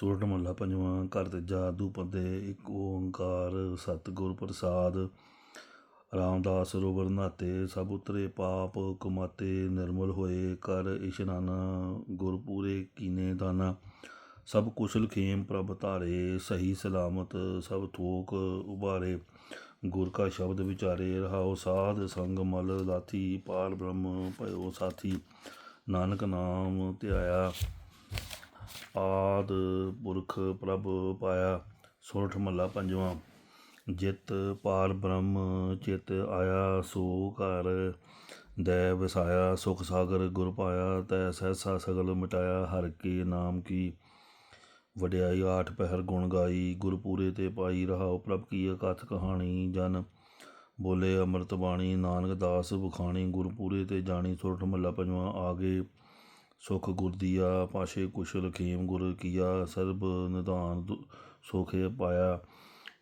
ਸੋਰਠ ਮਹੱਲਾ ਪੰਜਵਾਂ, ਘਰ ਜਾਦੂ ਦੁਪਦੇ ਇੱਕ ਓੰਕਾਰ, ਸਤਿਗੁਰ ਪ੍ਰਸਾਦ, ਰਾਮਦਾਸ ਸਰੋਵਰ ਨਾਤੇ ਸਭ ਉਤਰੇ ਪਾਪ ਕਮਾਤੇ, ਨਿਰਮਲ ਹੋਏ, ਕਰ ਇਸ਼ਨਾਨਾ, ਗੁਰਪੂਰੇ ਕੀਨੇ ਦਾਨਾ, ਸਭ ਕੁਸ਼ਲ ਖੇਮ ਪ੍ਰਭ ਧਾਰੇ, ਸਹੀ ਸਲਾਮਤ ਸਭ ਥੋਕ ਉਬਾਰੇ ਗੁਰ ਕਾ ਸ਼ਬਦ ਵਿਚਾਰੇ, ਰਹਾਓ ਸਾਧ ਸੰਗ ਮਲ ਲਾਥੀ ਪਾਰ ਬ੍ਰਹਮ ਭਇਓ ਸਾਥੀ, ਨਾਨਕ ਨਾਮ ਧਿਆਇਆ। ਆਦਿ ਪੁਰਖ ਪ੍ਰਭ ਪਾਇਆ, ਸੋਰਠ ਮਹੱਲਾ ਪੰਜਵਾਂ। ਜਿਤ ਪਾਰ ਬ੍ਰਹਮ ਚਿਤ ਆਇਆ, ਸੋ ਘਰ ਦੈ ਵਸਾਇਆ, ਸੁਖ ਸਾਗਰ ਗੁਰ ਪਾਇਆ, ਤੈ ਸਹਿਸਾ ਸਗਲ ਮਿਟਾਇਆ, ਹਰ ਕੇ ਨਾਮ ਕੀ। ਵਡਿਆਈ ਆਠ ਪਹਿਰ ਗੁਣ ਗਾਈ, ਗੁਰਪੂਰੇ ਤੇ ਪਾਈ ਰਹਾਉ ਪ੍ਰਭ ਕੀ ਅਕਥ ਕਹਾਣੀ ਜਨ। ਬੋਲੇ ਅੰਮ੍ਰਿਤ ਬਾਣੀ, ਨਾਨਕ ਦਾਸ ਬਖਾਣੀ ਗੁਰਪੂਰੇ ਤੇ ਜਾਣੀ ਸੁਰਠ ਮੱਲਾ ਪੰਜਵਾਂ। ਆਗੇ ਸੁਖ ਗੁਰ ਦੀਆ, ਪਾਸ਼ੇ ਕੁਸ਼ਲ ਖੇਮ ਗੁਰ ਕੀਆ, ਸਰਬ ਨਿਧਾਨ ਸੁਖੇ ਪਾਇਆ,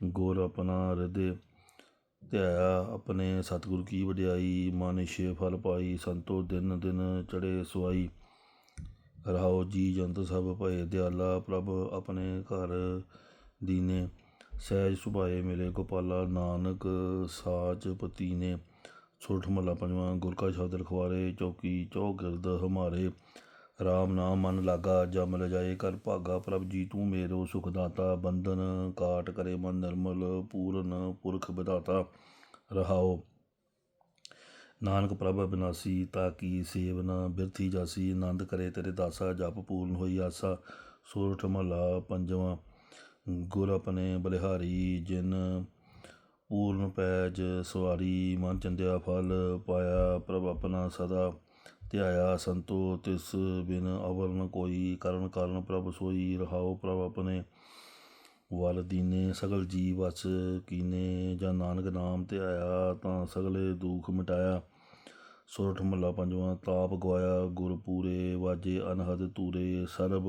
ਗੁਰ ਆਪਣਾ ਹਿਰਦੇ ਧਿਆਇਆ, ਆਪਣੇ ਸਤਿਗੁਰ ਕੀ ਵਡਿਆਈ, ਮਨ ਮਾਨਿਸ਼ੇ ਫਲ ਪਾਈ, ਸੰਤੋ ਦਿਨ ਦਿਨ ਚੜੇ ਸੁਆਈ ਰਹਾਓ ਜੀ ਜੰਤ ਸਭ ਭਏ, ਦਿਆਲਾ ਪ੍ਰਭ ਆਪਣੇ ਘਰ ਦੀਨੇ। ਸਹਿਜ ਸੁਭਾਏ ਮਿਲੇ ਗੋਪਾਲਾ ਨਾਨਕ, ਸਾਚ ਪਤੀ ਨੇ ਸੋਠ ਮਹੱਲਾ ਪੰਜਵਾਂ, ਗੁਰ ਕਾ ਸ਼ਬਦ ਰਖਵਾਰੇ, ਚੌਕੀ ਚੌ ਗਿਰਦ ਹਮਾਰੇ। RAM ਨਾਮ ਮਨ ਲਾਗਾ, ਜਮ ਲਜਾਏ ਕਰ ਭਾਗਾ, ਪ੍ਰਭ ਜੀ ਤੂੰ ਮੇਰੋ ਸੁਖ ਦਾਤਾ ਬੰਧਨ ਕਾਟ ਕਰੇ ਮਨ ਨਿਰਮਲ, ਪੂਰਨ ਪੁਰਖ ਵਿਦਾਤਾ ਰਹਾਓ। ਨਾਨਕ ਪ੍ਰਭ ਬਿਨਾਸੀ ਤਾਂ ਕੀ ਸੇਵਨਾ ਬਿਰਥੀ ਜਾਸੀ, ਆਨੰਦ ਕਰੇ ਤੇਰੇ ਦਾਸਾ, ਜਪ ਪੂਰਨ ਹੋਈ ਆਸਾ, ਸੂਰਠ ਮਹੱਲਾ ਪੰਜਵਾਂ। ਗੁਰ ਆਪਣੇ ਬਲਿਹਾਰੀ, ਜਿਨ ਪੂਰਨ ਪੈਜ ਸਵਾਰੀ, ਮਨ ਚੰਦਿਆ ਫਲ ਪਾਇਆ ਪ੍ਰਭ ਆਪਣਾ ਸਦਾ। ਧਿਆਇਆ ਸੰਤੋ, ਤਿਸ ਬਿਨ ਅਵਰ ਨ ਕੋਈ ਕਰਨ ਕਾਰਨ ਪ੍ਰਭ ਸੋਈ ਰਹਾਓ ਪ੍ਰਭ ਆਪਣੇ ਵਲ ਦੀਨੇ, ਸਗਲ ਜੀ ਵਸ ਕੀਨੇ, ਜਾਂ ਨਾਨਕ ਨਾਮ ਧਿਆਇਆ ਤਾਂ ਸਗਲੇ ਦੁਖ ਮਿਟਾਇਆ। ਸੁਰਠ ਮਹੱਲਾ ਪੰਜਵਾਂ, ਤਾਪ ਗਵਾਇਆ ਗੁਰ ਪੂਰੇ, ਵਾਜੇ ਅਨਹਦ ਤੂਰੇ ਸਰਬ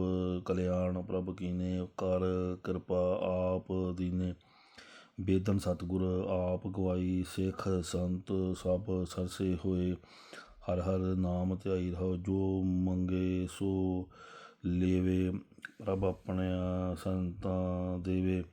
ਕਲਿਆਣ ਪ੍ਰਭ ਕੀਨੇ, ਕਰ ਕਿਰਪਾ ਆਪ ਦੀਨੇ। ਬੇਦਨ ਸਤਿਗੁਰ ਆਪ ਗਵਾਈ, ਸਿੱਖ ਸੰਤ ਸਭ ਸਰਸੇ ਹੋਏ। ਹਰ ਹਰ ਨਾਮ ਧਿਆਈ ਰਹੋ ਜੋ ਮੰਗੇ ਸੋ ਲੇਵੇ। ਪ੍ਰਭ ਆਪਣਿਆ ਸੰਤਾਂ ਦੇਵੇ।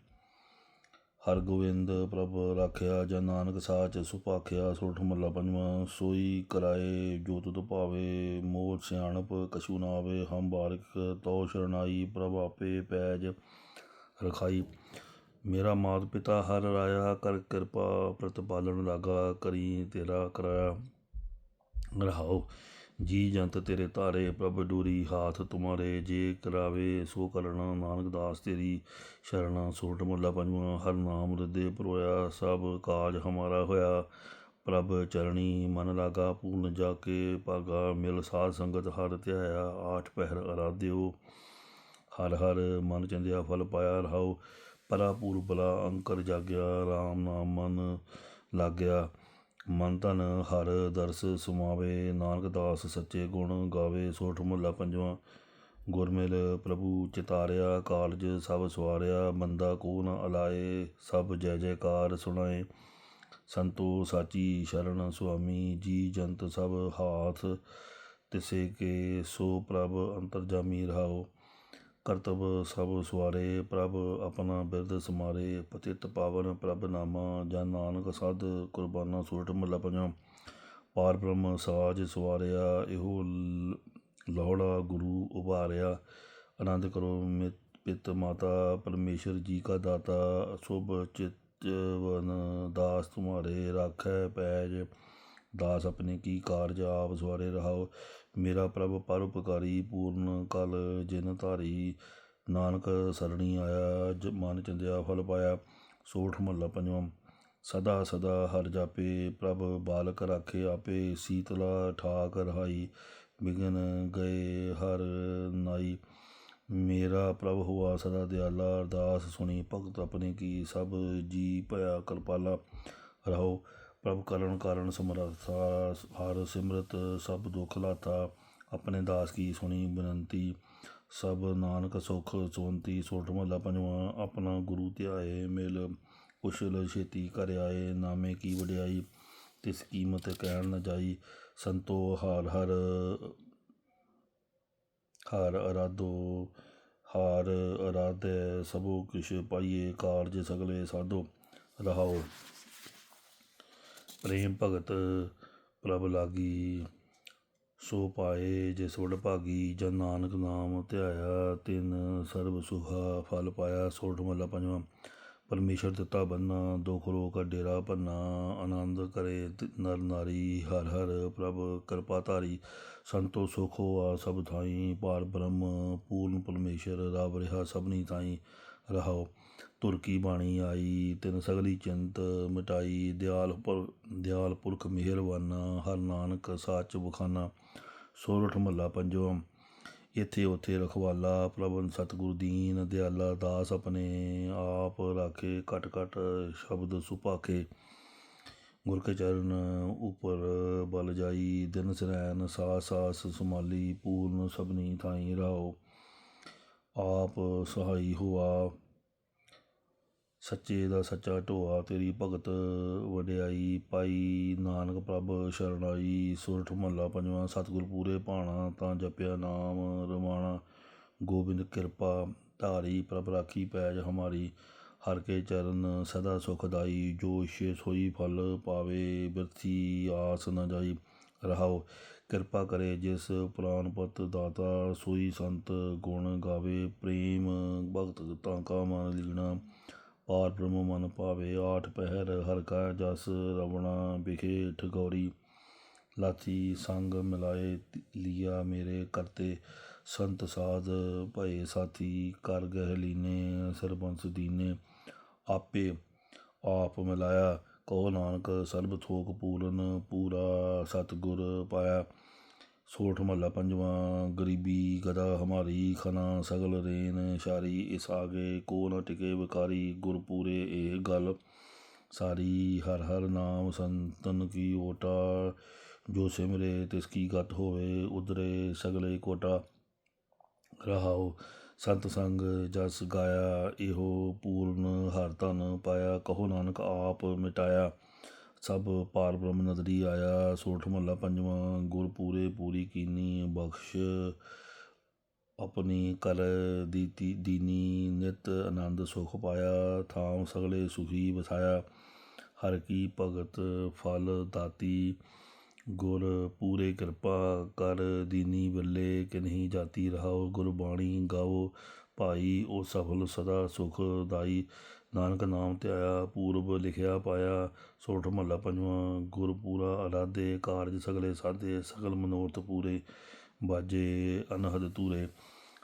ਹਰ ਗੋਬਿੰਦ ਪ੍ਰਭ ਰਾਖਿਆ, ਜਨ ਨਾਨਕ ਸਾਚ ਸੁਭਾਖਿਆ ਸੋਠ ਮੱਲਾ ਪੰਜਵਾਂ, ਸੋਈ ਕਰਾਏ, ਜੋ ਤੁਧ ਭਾਵੇ, ਮੋਹ ਸਿਆਣਪ ਕਛੂ ਨਾ ਆਵੇ ਹਮ ਬਾਰਿਕ ਤੋ ਸ਼ਰਨਾਈ, ਪ੍ਰਭ ਆਪੇ ਪੈਜ ਰਖਾਈ। ਮੇਰਾ ਮਾਤ ਪਿਤਾ ਹਰ ਰਾਇਆ, ਕਰ ਕਿਰਪਾ ਪ੍ਰਤਪਾਲਨ ਲਾਗਾ, ਕਰੀ ਤੇਰਾ ਕਰਾਇਆ। ਰਹਾਓ। ਜੀ ਜੰਤ ਤੇਰੇ ਧਾਰੇ, ਪ੍ਰਭ ਡੂਰੀ ਹਾਥ ਤੁਮਾਰੇ, ਜੇ ਕਰਾਵੇ ਸੋ ਕਰਣਾ ਨਾਨਕ ਦਾਸ ਤੇਰੀ ਸ਼ਰਣਾ ਸੋਟ ਮੁੱਲਾ ਪੰਜਵਾਂ, ਹਰ ਨਾਮ ਹਿਰਦੇ ਪਰੋਇਆ, ਸਭ ਕਾਜ ਹਮਾਰਾ ਹੋਇਆ। ਪ੍ਰਭ ਚਰਣੀ, ਮਨ ਲਾਗਾ, ਪੂਰਨ ਜਾ ਕੇ ਭਾਗਾ, ਮਿਲ ਸਾਧ ਸੰਗਤ ਹਰ ਧਿਆਇਆ, ਆਠ ਪਹਿਰ ਅਰਾਧਿਓ। ਹਰ ਹਰ ਮਨ ਚੰਦਿਆ ਫਲ ਪਾਇਆ ਰਹਾਓ, ਪਰਾ ਪੂਰਬਲਾ ਅੰਕਰ ਜਾਗਿਆ RAM ਨਾਮ ਮਨ ਲਾਗਿਆ। ਮਨ ਤਨ ਹਰ ਦਰਸ ਸੁਮਾਵੇ, ਨਾਨਕ ਦਾਸ ਸੱਚੇ ਗੁਣ ਗਾਵੇ ਸੋਠ ਮੁੱਲਾ ਪੰਜਵਾਂ। ਗੁਰਮਿਲ ਪ੍ਰਭੂ ਚਿਤਾਰਿਆ, ਕਾਲਜ ਸਭ ਸਵਾਰਿਆ ਬੰਦਾ ਕੋ ਨ ਅਲਾਏ, ਸਭ ਜੈ ਜੈਕਾਰ ਸੁਣਾਏ। ਸੰਤੋ ਸਾਚੀ ਸ਼ਰਨ ਸੁਆਮੀ, ਜੀ ਜੰਤ ਸਭ ਹਾਥ ਤਿਸੇ ਕੇ, ਸੋ ਪ੍ਰਭ ਅੰਤਰਜਾਮੀ ਰਹਾਓ। ਕਰਤਬ ਸਭ ਸੁਆਰੇ ਪ੍ਰਭ ਆਪਣਾ ਬਿਰਦ ਸਮਾਰੇ, ਪਤਿਤ ਪਾਵਨ ਪ੍ਰਭ ਨਾਮਾ, ਜਨ ਨਾਨਕ ਸਦ ਕੁਰਬਾਨਾ ਸੂਰਟ ਮੱਲਾ ਪੰਜਾਂ ਪਾਰ ਬ੍ਰਹਮ ਸਾਜ ਸੁਆਰਿਆ ਇਹੋ ਲ- ਗੁਰੂ ਉਭਾਰਿਆ। ਆਨੰਦ ਕਰੋ ਮਿਤ, ਪਿਤ ਮਾਤਾ, ਪਰਮੇਸ਼ਰ ਜੀ ਕਾ ਦਾਤਾ ਸੁਭ ਚਿਤਵਨ ਦਾਸ ਤੁਮਾਰੇ, ਰਾਖੈ ਪੈਜ। ਦਾਸ ਆਪਣੇ ਕੀ ਕਾਰਜ ਆਪ ਸੁਆਰੇ ਰਹਾਓ। ਮੇਰਾ ਪ੍ਰਭ ਪਰਉਪਕਾਰੀ ਪੂਰਨ ਕਲ ਜਿਨ ਧਾਰੀ ਨਾਨਕ ਸਰਣੀ ਆਇਆ, ਜ ਮਨ ਚੰਦਿਆ ਫਲ ਪਾਇਆ, ਸੋਠ ਮਹੱਲਾ ਪੰਜਵਾਂ। ਸਦਾ ਸਦਾ ਹਰ ਜਾਪੇ, ਪ੍ਰਭ ਬਾਲਕ ਰਾਖੇ ਆਪੇ, ਸੀਤਲਾ ਠਾਕ ਰਹਾਈ ਬਿਗਨ ਗਏ ਹਰ ਨਾਈ। ਮੇਰਾ ਪ੍ਰਭ ਹੋਆ ਸਦਾ ਦਿਆਲਾ, ਅਰਦਾਸ ਸੁਣੀ, ਭਗਤ ਆਪਣੇ ਕੀ ਸਭ ਜੀ ਭਇਆ ਕਿਰਪਾਲਾ। ਰਹੋ ਪ੍ਰਭ ਕਰਨ ਕਾਰਨ ਸਮਰਥਾ ਹਰ ਸਿਮਰਤ ਸਭ ਦੁਖ ਲਾਤਾ। ਆਪਣੇ ਦਾਸ ਕੀ ਸੁਣੀ ਬੇਨੰਤੀ, ਸਭ ਨਾਨਕ ਸੁਖ ਸੋੰਤੀ ਸੋਠ ਮਹੱਲਾ ਪੰਜਵਾਂ, ਆਪਣਾ ਗੁਰੂ ਧਿਆਏ ਮਿਲ, ਕੁਸ਼ਲ ਛੇਤੀ ਕਰ ਆਏ, ਨਾਮੇ ਕੀ ਵਡਿਆਈ, ਤਿਸ ਕੀਮਤ ਕਹਿਣ ਨ ਜਾਈ, ਸੰਤੋ ਹਾਰ ਹਰ, ਹਾਰ ਅਰਾਧੋ, ਹਾਰ ਅਰਾਧੈ, ਸਭੋ ਕਿਛ ਪਾਈਏ ਕਾਰਜ ਸਗਲੇ ਸਾਧੋ, ਰਹਾਓ। ਪ੍ਰੇਮ ਭਗਤ ਪ੍ਰਭ ਲਾਗੀ, ਸੋ ਪਾਏ ਜਿਸ ਵਡ ਭਾਗੀ, ਜਨ ਨਾਨਕ ਨਾਮ ਧਿਆਇਆ ਤਿਨ ਸਰਬ ਸੁਖਾ ਫਲ ਪਾਇਆ ਸੋਠ ਮਹਲਾ ਪੰਜਵਾਂ। ਪਰਮੇਸ਼ਰ ਦਿੱਤਾ ਬੰਨਾ, ਦੁਖ ਰੋਗ ਡੇਰਾ ਭੰਨਾ, ਆਨੰਦ ਕਰੇ ਨਰ ਨਾਰੀ, ਹਰ ਹਰ ਪ੍ਰਭ ਕਿਰਪਾ ਧਾਰੀ। ਸੰਤੋ ਸੁਖੋ ਆ ਸਭ ਥਾਈ, ਪਾਰ ਬ੍ਰਹਮ ਪੂਰਨ ਪਰਮੇਸ਼ਰ ਰਬ ਰਿਹਾ ਸਭਨੀ ਥਾਈ। ਰਹਾਓ। ਤੁਰ ਕੀ ਬਾਣੀ ਆਈ, ਤਿਨ ਸਗਲੀ ਚਿੰਤ ਮਿਟਾਈ, ਦਿਆਲ ਪਰ, ਦਿਆਲ ਪੁਰਖ ਮਿਹਰਵਾਨਾ ਹਰ ਨਾਨਕ ਸਾਚ ਬਖਾਨਾ, ਸੋਰਠ ਮਹੱਲਾ ਪੰਜਵਾਂ। ਇੱਥੇ ਉੱਥੇ ਰਖਵਾਲਾ ਪ੍ਰਭਨ ਸਤਿਗੁਰ ਦੀਨ, ਦਿਆਲਾ ਦਾਸ ਆਪਣੇ ਆਪ ਰਾਖੇ, ਘਟ ਘਟ ਸ਼ਬਦ ਸੁਭਾਖੇ। ਗੁਰ ਕੇ ਚਰਨ ਉਪਰ ਬਲ ਜਾਈ, ਦਿਨ ਸਰੈਨ ਸਾਸ ਸਾਸ ਸੁਮਾਲੀ ਪੂਰਨ ਸਭਨੀ ਥਾਈ ਰਾਓ। ਆਪ ਸਹਾਈ ਹੋਆ ਸੱਚੇ ਦਾ ਸੱਚਾ ਢੋਆ, ਤੇਰੀ ਭਗਤ ਵਡਿਆਈ ਪਾਈ। ਨਾਨਕ ਪ੍ਰਭ ਸ਼ਰਣਾਈ ਸੁਰਠ ਮਹੱਲਾ ਪੰਜਵਾਂ, ਸਤਿਗੁਰ ਪੂਰੇ ਭਾਣਾ, ਤਾਂ ਜਪਿਆ ਨਾਮ ਰਮਾਣਾ। ਗੋਬਿੰਦ ਕਿਰਪਾ ਧਾਰੀ, ਪ੍ਰਭ ਰਾਖੀ ਪੈਜ ਹਮਾਰੀ। ਹਰ ਕੇ ਚਰਨ ਸਦਾ ਸੁਖਦਾਈ ਜੋ ਇਛੇ ਸੋਈ ਫਲ ਪਾਵੇ, ਬਿਰਥੀ ਆਸ ਨਾ ਜਾਈ। ਰਹਾਓ ਕਿਰਪਾ ਕਰੇ ਜਿਸ ਪ੍ਰਾਨ ਪਤ ਦਾਤਾ, ਸੋਈ ਸੰਤ ਗੁਣ ਗਾਵੇ। ਪ੍ਰੇਮ ਭਗਤ ਤਾਂ ਕਾ ਮਨ ਲੀਣਾ। ਪਾਰ ਬ੍ਰਹਮ ਮਨ ਭਾਵੇ, ਆਠ ਪਹਿਰ ਹਰ ਕਾ ਜਸ ਰਵਣਾ ਬਿਖੇ ਠਗੋਰੀ। ਲਾਥੀ ਸੰਗ ਮਿਲਾਏ ਲੀਆ ਮੇਰੇ ਕਰਤੇ। ਸੰਤ ਸਾਧ ਭਏ ਸਾਥੀ ਕਰ ਗਹਿ ਲੀਨੇ ਸਰਬੰਸ ਦੀਨੇ। ਆਪੇ ਆਪ ਮਿਲਾਇਆ, ਕਹੋ ਨਾਨਕ ਸਰਬ ਥੋਕ ਪੂਰਨ ਪੂਰਾ ਸਤਿਗੁਰ ਪਾਇਆ। ਸੋਠ ਮਹੱਲਾ ਪੰਜਵਾਂ, ਗਰੀਬੀ ਗਦਾ ਹਮਾਰੀ, ਖਨਾ ਸਗਲ ਰੇਨ ਸ਼ਾਰੀ ਇਸ ਆਗੇ ਕੋ ਨ ਟਿਕੇ ਵਿਕਾਰੀ ਗੁਰ ਪੂਰੇ ਇਹ ਗੱਲ। ਸਾਰੀ ਹਰ ਹਰ ਨਾਮ ਸੰਤਨ ਕੀ ਓਟਾ ਜੋ ਸਿਮਰੇ ਤਿਸ ਕੀ ਗਤ ਹੋਵੇ, ਉਧਰੇ ਸਗਲੇ ਕੋਟਾ। ਰਹਾਉ ਸੰਤ ਸੰਗ ਜਸ ਗਾਇਆ, ਇਹੋ ਪੂਰਨ ਹਰ ਧਨ ਪਾਇਆ, ਕਹੋ ਨਾਨਕ ਆਪ ਮਿਟਾਇਆ। ਸਭ ਪਾਰ ਬ੍ਰਹਮ ਨਦਰੀ ਆਇਆ, ਸੋਠ ਮਹੱਲਾ ਪੰਜਵਾਂ ਗੁਰ ਪੂਰੇ ਪੂਰੀ ਕੀਨੀ, ਬਖਸ਼ ਆਪਣੀ ਕਰ ਦੀਤੀ, ਦੀਨੀ ਨਿਤ ਆਨੰਦ ਸੁਖ ਪਾਇਆ ਥਾਂ ਸਗਲੇ ਸੁਖੀ ਵਸਾਇਆ। ਹਰ ਕੀ ਭਗਤ ਫਲ ਦਾਤੀ, ਗੁਰ ਪੂਰੇ ਕਿਰਪਾ ਕਰ ਦੀਨੀ ਬੱਲੇ ਕਿ ਨਹੀਂ ਜਾਤੀ ਰਹਾਓ ਗੁਰਬਾਣੀ ਗਾਓ, ਭਾਈ ਉਹ ਸਫਲ ਸਦਾ ਸੁਖ ਦਾਈ। ਨਾਨਕ ਨਾਮ ਧਿਆਇਆ ਪੂਰਬ ਲਿਖਿਆ ਪਾਇਆ, ਸੋਠ ਮਹੱਲਾ ਪੰਜਵਾਂ, ਗੁਰ ਪੂਰਾ ਅਰਾਧੇ, ਕਾਰਜ ਸਗਲੇ ਸਾਧੇ, ਸਗਲ ਮਨੋਰਥ ਪੂਰੇ, ਬਾਜੇ ਅਨਹਦ ਤੂਰੇ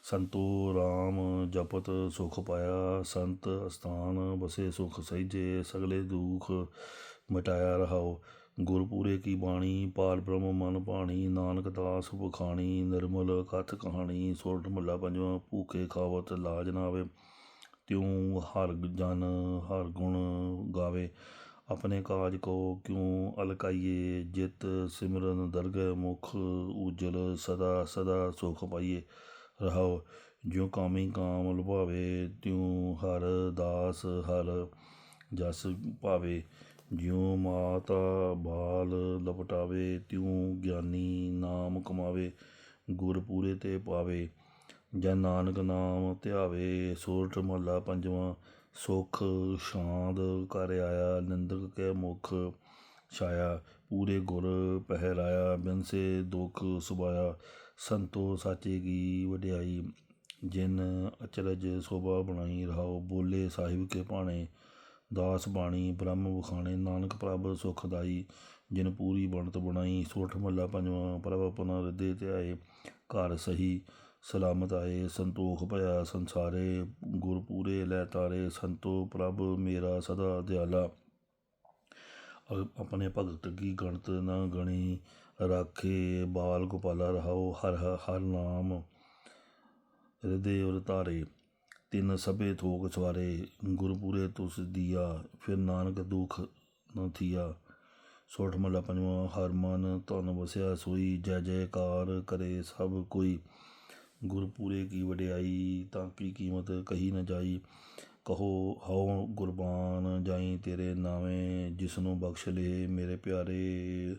ਸੰਤੋ ਰਾਮ ਜਪਤ ਸੁਖ ਪਾਇਆ, ਸੰਤ ਅਸਥਾਨ ਬਸੇ ਸੁਖ ਸਹਿਜੇ, ਸਗਲੇ ਦੁਖ ਮਟਾਇਆ ਰਹਾਓ ਗੁਰਪੂਰੇ ਕੀ ਬਾਣੀ ਪਾਰ ਬ੍ਰਹਮ ਮਨ ਪਾਣੀ ਨਾਨਕ ਦਾਸ ਬਖਾਣੀ ਨਿਰਮਲ ਕਥ ਕਹਾਣੀ ਸੋਰਠ ਮਹੱਲਾ ਪੰਜਵਾਂ, ਭੂਖੇ ਖਾਵਤ ਲਾਜ ਨਾ ਆਵੇ ਤਿਉ ਹਰ ਜਨ, ਹਰ ਗੁਣ ਗਾਵੇ? ਆਪਣੇ ਕਾਜ ਕੋ ਕਿਉ ਅਲਕਾਈਏ? ਜਿਤ ਸਿਮਰਨ ਦਰਗਹਿ ਮੁਖ ਉਜਲ ਸਦਾ ਸਦਾ ਸੁਖ ਪਾਈਏ। ਰਹਾਓ, ਜਿਉ ਕਾਮੀ ਕਾਮ ਲੁਭਾਵੇ, ਤਿਉ ਹਰ ਦਾਸ ਹਰ ਜਸ ਭਾਵੇ। ਜਿਉ ਮਾਤਾ ਬਾਲ ਲਪਟਾਵੇ, ਤਿਉ ਗਿਆਨੀ ਨਾਮ ਕਮਾਵੇ, ਗੁਰ ਪੂਰੇ ਤੇ ਪਾਵੇ। ਜਨ ਨਾਨਕ ਨਾਮ ਧਿਆਵੇ ਸੋਰਠ ਮਹੱਲਾ ਪੰਜਵਾਂ, ਸੁਖ ਸ਼ਾਂਦ ਕਰ ਆਇਆ, ਨਿੰਦਕ ਕੇ ਮੁਖ ਛਾਇਆ, ਪੂਰੇ ਗੁਰ ਪਹਿਰਾਇਆ, ਬਿਨਸੇ ਦੁਖ ਸੁਭਾਇਆ, ਸੰਤੋ ਸਾਚੇ ਕੀ ਵਡਿਆਈ, ਜਿਨ ਅਚਰਜ ਸੋਭਾ ਬਣਾਈ ਰਹਾਓ, ਬੋਲੇ ਸਾਹਿਬ ਕੇ ਭਾਣੇ, ਦਾਸ ਬਾਣੀ, ਬ੍ਰਹਮ ਵਿਖਾਣੇ, ਨਾਨਕ ਪ੍ਰਭ ਸੁਖਦਾਈ ਜਿਨ ਪੂਰੀ ਬਣਤ ਬਣਾਈ ਸੋਠ ਮਹੱਲਾ ਪੰਜਵਾਂ, ਪ੍ਰਭ ਆਪਣਾ ਹਿਰਦੇ ਧਿਆਏ, ਘਰ ਸਹੀ ਸਲਾਮਤ ਆਏ, ਸੰਤੋਖ ਭਇਆ ਸੰਸਾਰੇ, ਗੁਰ ਪੂਰੇ ਲੈ ਤਾਰੇ, ਸੰਤੋ ਪ੍ਰਭ ਮੇਰਾ ਸਦਾ ਦਿਆਲਾ। ਆਪਣੇ ਭਗਤ ਕੀ ਗਣਤ ਨਾ ਗਣੀ, ਰਾਖੇ ਬਾਲ ਗੋਪਾਲਾ ਰਹਾਓ ਹਰ ਹਰ ਨਾਮ। ਹਿਰਦੇ ਉਰ ਧਾਰੇ ਤਿੰਨ ਸਭੇ ਥੋਕ ਸਵਾਰੇ ਗੁਰਪੂਰੇ ਤੁਸ ਦੀਆ, ਫਿਰ ਨਾਨਕ ਦੁਖ ਨ ਥੀਆ। ਸੋਠ ਮਹੱਲਾ ਪੰਜਵਾਂ, ਹਰ ਮਨ ਧਨ ਵਸਿਆ ਸੋਈ, ਜੈ ਜੈਕਾਰ ਕਰੇ ਸਭ ਕੋਈ। ਗੁਰਪੂਰੇ ਕੀ ਵਡਿਆਈ, ਤਾਂ ਕੀ ਕੀਮਤ ਕਹੀ ਨ ਜਾਈ। ਕਹੋ, ਹਉ ਗੁਰਬਾਨ ਜਾਈ ਤੇਰੇ ਨਾਵੇਂ, ਜਿਸਨੂੰ ਬਖਸ਼ ਲੇ ਮੇਰੇ ਪਿਆਰੇ।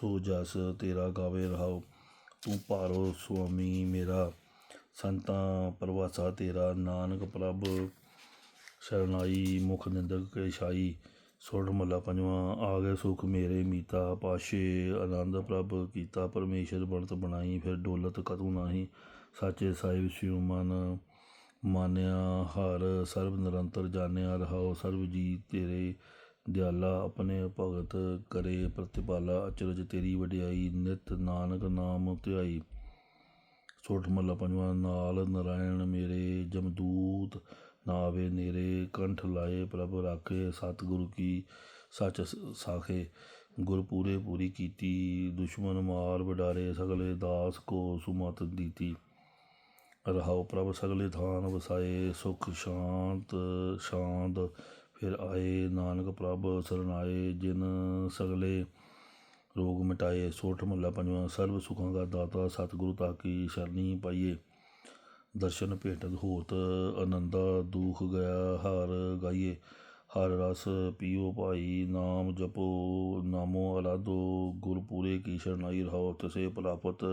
ਸੋ ਜਸ ਤੇਰਾ ਗਾਵੇ ਰਹਾਓ ਤੂੰ ਭਾਰੋ ਸੁਆਮੀ ਮੇਰਾ। ਸੰਤਾਂ, ਪ੍ਰਵਾਸਾ ਤੇਰਾ, ਨਾਨਕ ਪ੍ਰਭ। ਸ਼ਰਨਾਈ ਮੁਖ ਨਿੰਦਕ ਕੇ ਛਾਈ। ਸੋਢ ਮੱਲਾ ਪੰਜਵਾਂ ਆ ਗਏ ਸੁਖ ਮੇਰੇ ਮੀਤਾ। ਪਾਸ਼ੇ ਆਨੰਦ ਪ੍ਰਭ ਕੀਤਾ, ਪਰਮੇਸ਼ਰ ਬਣਤ ਬਣਾਈ, ਫਿਰ ਡੋਲਤ ਕਤੂ ਨਾਹੀ। ਸਾਚੇ ਸਾਹਿਬ ਸਿਉ ਮਨ, ਮਾਨਿਆ ਹਰ, ਸਰਬ ਨਿਰੰਤਰ ਜਾਣਿਆ ਰਹਾਉ, ਸਰਬ ਜੀ ਤੇਰੇ ਦਿਆਲਾ ਆਪਣੇ ਭਗਤ ਕਰੇ, ਪ੍ਰਤਿਪਾਲਾ ਅਚਰਜ ਤੇਰੀ ਵਡਿਆਈ, ਨਿਤ ਨਾਨਕ ਨਾਮ ਧਿਆਈ। ਸੋਠ ਮੱਲਾ ਪੰਜਵਾਂ, ਨਾਲ ਨਰਾਇਣ ਮੇਰੇ, ਜਮਦੂਤ ਨਾ ਆਵੇ ਨੇਰੇ, ਕੰਠ ਲਾਏ ਪ੍ਰਭ ਰਾਖੇ, ਸਤਿਗੁਰੂ ਕੀ ਸੱਚ ਸਾਖੇ। ਗੁਰ ਪੂਰੇ ਪੂਰੀ ਕੀਤੀ, ਦੁਸ਼ਮਨ ਮਾਰ ਵਡਾਰੇ, ਸਗਲੇ ਦਾਸ ਕੋ ਸੁਮਤ ਦੀਤੀ। ਰਹਾਉ ਪ੍ਰਭ ਸਗਲੇ ਥਾਨ ਵਸਾਏ, ਸੁਖ ਸ਼ਾਂਤ ਸ਼ਾਂਤ। ਫਿਰ ਆਏ ਨਾਨਕ ਪ੍ਰਭ ਸਰਨਾਏ ਜਿਨ ਸਗਲੇ ਰੋਗ ਮਿਟਾਏ ਸੋਠ ਮਹੱਲਾ ਪੰਜਵਾਂ, ਸਰਬ ਸੁਖਾਂ ਦਾ ਦਾਤਾ, ਸਤਿਗੁਰੂ ਤਾਂ ਕੀ ਸ਼ਰਨੀ ਪਾਈਏ। ਦਰਸ਼ਨ ਭੇਟਤ ਹੋਤ ਆਨੰਦਾ ਦੁਖ ਗਿਆ ਹਰ ਗਾਈਏ। ਹਰ ਰਸ ਪੀਓ ਭਾਈ, ਨਾਮ ਜਪੋ, ਨਾਮੋ ਅਲਾਦੋ, ਗੁਰਪੂਰੇ ਕੀ ਸ਼ਰਨਾਈ ਰਹਾਓ ਤਸੇ ਪ੍ਰਾਪਤ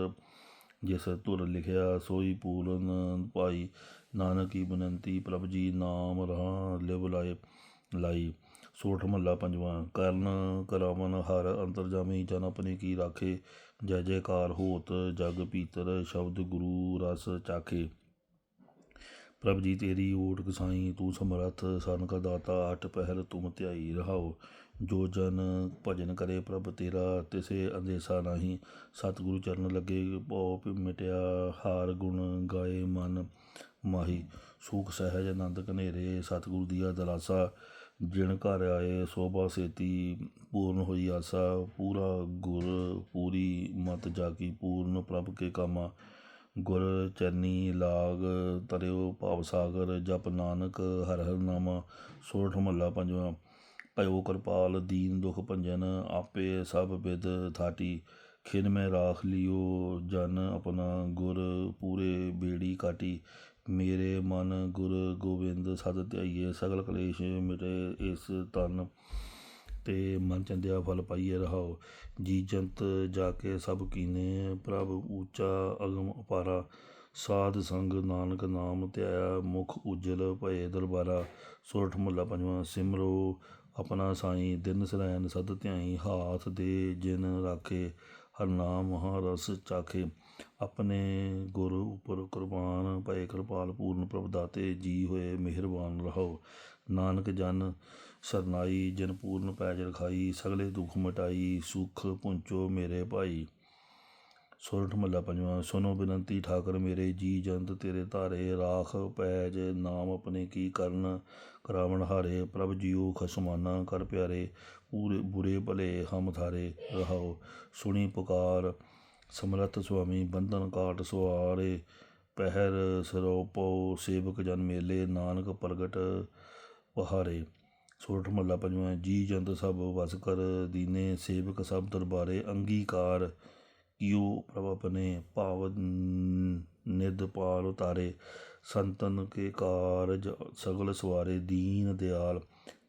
ਜਿਸ ਧੁਰ ਲਿਖਿਆ ਸੋਈ ਪੂਰਨ ਭਾਈ, ਨਾਨਕ ਕੀ ਬਨੰਤੀ ਪ੍ਰਭ ਜੀ ਨਾਮ ਰਹਾ ਲਿਵ ਲਾਏ, ਲਾਈ। ਸੋਠ ਮਹੱਲਾ ਪੰਜਵਾਂ, ਕਰਨ ਕਰਾਵਨ ਹਰ ਅੰਤਰਜਾਮੀ ਜਨ ਆਪਣੀ ਕੀ ਰਾਖੇ, ਜੈ ਜੈਕਾਰ ਹੋਤ ਜਗ ਭੀਤਰ, ਸ਼ਬਦ ਗੁਰੂ ਰਸ ਚਾਖੇ। ਪ੍ਰਭ ਜੀ ਤੇਰੀ ਓਟ ਕਸਾਈ, ਤੂੰ ਸਮਰੱਥ ਸਨ ਕਾ ਦਾਤਾ, ਅਟ ਪਹਿਰ ਤੁਮ ਧਿਆਈ ਰਹਾਓ। ਜੋ ਜਨ ਭਜਨ ਕਰੇ ਪ੍ਰਭ ਤੇਰਾ, ਤਿਸੇ ਅੰਦੇਸਾ ਨਹੀਂ। ਸਤਿਗੁਰੂ ਚਰਨ ਲੱਗੇ ਭਉ ਪਿ ਮਿਟਿਆ ਹਾਰ ਗੁਣ ਗਾਏ ਮਨ ਮਾਹੀ। ਸੂਖ ਸਹਿਜ ਆਨੰਦ ਘਨੇਰੇ, ਸਤਿਗੁਰੂ ਦੀਆ ਦਲਾਸਾ। ਜਿਣ ਘਰ ਆਏ ਸੋਭਾ ਸੇਤੀ, ਪੂਰਨ ਹੋਈ ਆਸਾ। ਪੂਰਾ ਗੁਰ ਪੂਰੀ ਮਤ ਜਾਕੀ ਪੂਰਨ ਪ੍ਰਭ ਕੇ ਕਾਮਾ। ਗੁਰ ਚਰਨੀ ਲਾਗ, ਤਰਿਓ ਭਾਵ ਸਾਗਰ, ਜਪ ਨਾਨਕ ਹਰ ਹਰ ਨਾਮਾ। ਸੋਠ ਮਹੱਲਾ ਪੰਜਵਾਂ। ਭਇਓ ਕਿਰਪਾਲ, ਦੀਨ ਦੁਖ ਭੰਜਨ, ਆਪੇ ਸਭ ਬਿਦ ਥਾਟੀ। ਖਿਨ ਮੈਂ ਰਾਖ ਲਿਓ, ਜਨ ਆਪਣਾ ਗੁਰ ਪੂਰੇ ਬੇੜੀ ਕਾਟੀ। ਮੇਰੇ ਮਨ ਗੁਰ ਗੋਬਿੰਦ, ਸਦ ਧਿਆਈਏ, ਸਗਲ ਕਲੇਸ਼ ਮਿਟੇ ਇਸ ਤਨ। ਤੇ ਮਨ ਚੰਦਿਆ ਫਲ ਪਾਈਏ ਰਹਾਓ। ਜੀ ਜੰਤ ਜਾ ਕੇ ਸਭ ਕੀਨੇ, ਪ੍ਰਭ ਉੱਚਾ ਅਗਮ ਅਪਾਰਾ। ਸਾਧ ਸੰਗ ਨਾਨਕ ਨਾਮ ਧਿਆਇਆ, ਮੁਖ ਉਜਲ ਭਏ ਦਰਬਾਰਾ। ਸੁਰਠ ਮੁੱਲਾ ਪੰਜਵਾਂ, ਸਿਮਰੋ ਆਪਣਾ ਸਾਈਂ ਦਿਨ ਸਰੈਨ ਸਦ ਧਿਆਈ, ਹਾਥ ਦੇ ਜਿਨ ਰਾਖੇ, ਹਰ ਨਾਮ ਮਹਾਰਸ ਚਾਖੇ। ਆਪਣੇ ਗੁਰ ਉਪਰ ਕੁਰਬਾਨ ਭਏ ਕਿਰਪਾਲ ਪੂਰਨ ਪ੍ਰਭ ਦਾਤੇ, ਜੀ ਹੋਏ ਮਿਹਰਬਾਨ ਰਹੋ ਨਾਨਕ ਜਨ ਸਰਨਾਈ, ਜਨ ਪੂਰਨ ਪੈਜ ਰਖਾਈ, ਸਗਲੇ ਦੁਖ ਮਟਾਈ, ਸੁਖ ਪੁੰਚੋ ਮੇਰੇ ਭਾਈ। ਸੋਰਠ ਮਹੱਲਾ ਪੰਜਵਾਂ ਸੁਨੋ ਬਿਨੰਤੀ ਠਾਕਰ ਮੇਰੇ, ਜੀ ਜੰਤ ਤੇਰੇ ਧਾਰੇ, ਰਾਖ ਪੈਜ ਨਾਮ ਆਪਣੇ ਕੀ ਕਰਨ? ਕਰਾਵਣ ਹਾਰੇ, ਪ੍ਰਭ ਜੀਓ ਖਸਮਾਨਾ ਕਰ ਪਿਆਰੇ, ਪੂਰੇ ਬੁਰੇ ਭਲੇ ਹਮ ਥਾਰੇ ਰਹਾਓ। ਸੁਣੀ ਪੁਕਾਰ, ਸਮਰੱਥ ਸੁਆਮੀ, ਬੰਧਨ ਕਾਟ ਸੁਆਰੇ ਪਹਿਰ ਸਰੋਪੋ ਸੇਵਕ ਜਨ ਮੇਲੇ, ਨਾਨਕ ਪ੍ਰਗਟ ਪਹਾਰੇ ਸੋਠ ਮਹੱਲਾ ਪੰਜਵਾਂ, ਜੀ ਜੰਤ ਸਭ ਵਸ ਕਰ ਦੀਨੇ, ਸੇਵਕ ਸਭ ਦਰਬਾਰੇ, ਅੰਗੀਕਾਰ ਕਿਉ ਪ੍ਰਭ ਆਪਣੇ ਭਾਵ ਨਿਦ ਪਾਲ ਉਤਾਰੇ, ਸੰਤਨ ਕੇ ਕਾਰਜ ਸਗਲ ਸਵਾਰੇ, ਦੀਨ ਦਿਆਲ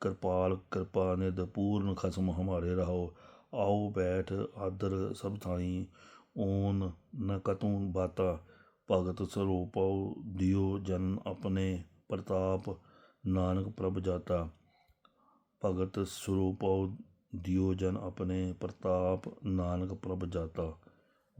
ਕਿਰਪਾਲ, ਕਿਰਪਾ ਨਿਦ ਪੂਰਨ ਖਸਮ ਹਮਾਰੇ ਰਹੋ। ਆਓ ਬੈਠ ਆਦਰ ਸਭ ਥਾਈ ਓਨ ਨ ਕਤੂ ਬਾਤਾ, ਭਗਤ ਸਰੂਪਉ ਦਿਓ ਜਨ ਆਪਣੇ ਪ੍ਰਤਾਪ, ਨਾਨਕ ਪ੍ਰਭ ਜਾਤਾ। ਭਗਤ ਸਰੂਪਉ ਦਿਓ ਜਨ ਆਪਣੇ ਪ੍ਰਤਾਪ, ਨਾਨਕ ਪ੍ਰਭ ਜਾਤਾ।